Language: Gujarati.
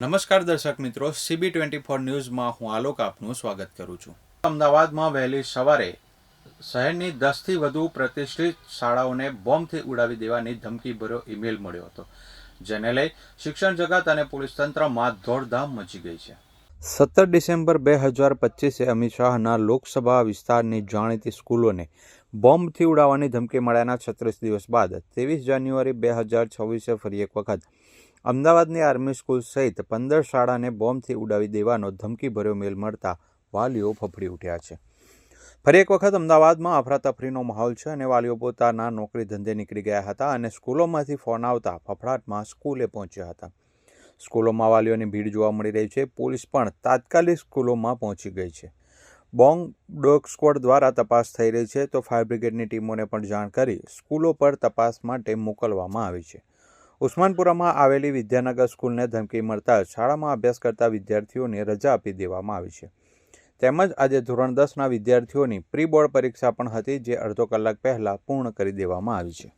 નમસ્કાર દર્શક મિત્રો સીબી ટ્વેન્ટી ફોર ન્યૂઝમાં હું આલોક આપનું સ્વાગત કરું છું. અમદાવાદમાં વહેલી સવારે શહેરની દસથી વધુ પ્રતિષ્ઠિત શાળાઓને બોમ્બથી ઉડાવી દેવાની ધમકીભર્યો ઈમેલ મળ્યો હતો, જેને લઈ શિક્ષણ જગત અને પોલીસ તંત્રમાં દોડધામ મચી ગઈ છે. સત્તર ડિસેમ્બર બે હજાર પચીસે અમિત શાહના લોકસભા વિસ્તારની જાણીતી સ્કૂલોને બોમ્બથી ઉડાવવાની ધમકી મળ્યાના છત્રીસ દિવસ બાદ, ત્રેવીસ જાન્યુઆરી બે હજાર છવ્વીસે ફરી એક વખત અમદાવાદની આર્મી સ્કૂલ સહિત પંદર શાળાને બોમ્બથી ઉડાવી દેવાનો ધમકીભર્યો મેલ મળતા વાલીઓ ફફડી ઉઠ્યા છે. ફરી એક વખત અમદાવાદમાં અફરાતફરીનો માહોલ છે અને વાલીઓ પોતાના નોકરી ધંધે નીકળી ગયા હતા અને સ્કૂલોમાંથી ફોન આવતા ફફડાટમાં સ્કૂલે પહોંચ્યા હતા. સ્કૂલોમાં વાલીઓની ભીડ જોવા મળી રહી છે. પોલીસ પણ તાત્કાલિક સ્કૂલોમાં પહોંચી ગઈ છે. બોંગ ડોગ સ્ક્વોડ દ્વારા તપાસ થઈ રહી છે તો ફાયર બ્રિગેડની ટીમોને પણ જાણ કરી સ્કૂલો પર તપાસ માટે મોકલવામાં આવી છે. ઉસ્માનપુરામાં આવેલી વિદ્યાનગર સ્કૂલને ધમકી મળતા શાળામાં અભ્યાસ કરતા વિદ્યાર્થીઓને રજા આપી દેવામાં આવી છે. તેમજ આજે ધોરણ દસના વિદ્યાર્થીઓની પ્રી બોર્ડ પરીક્ષા પણ હતી, જે અડધો કલાક પહેલાં પૂર્ણ કરી દેવામાં આવી છે.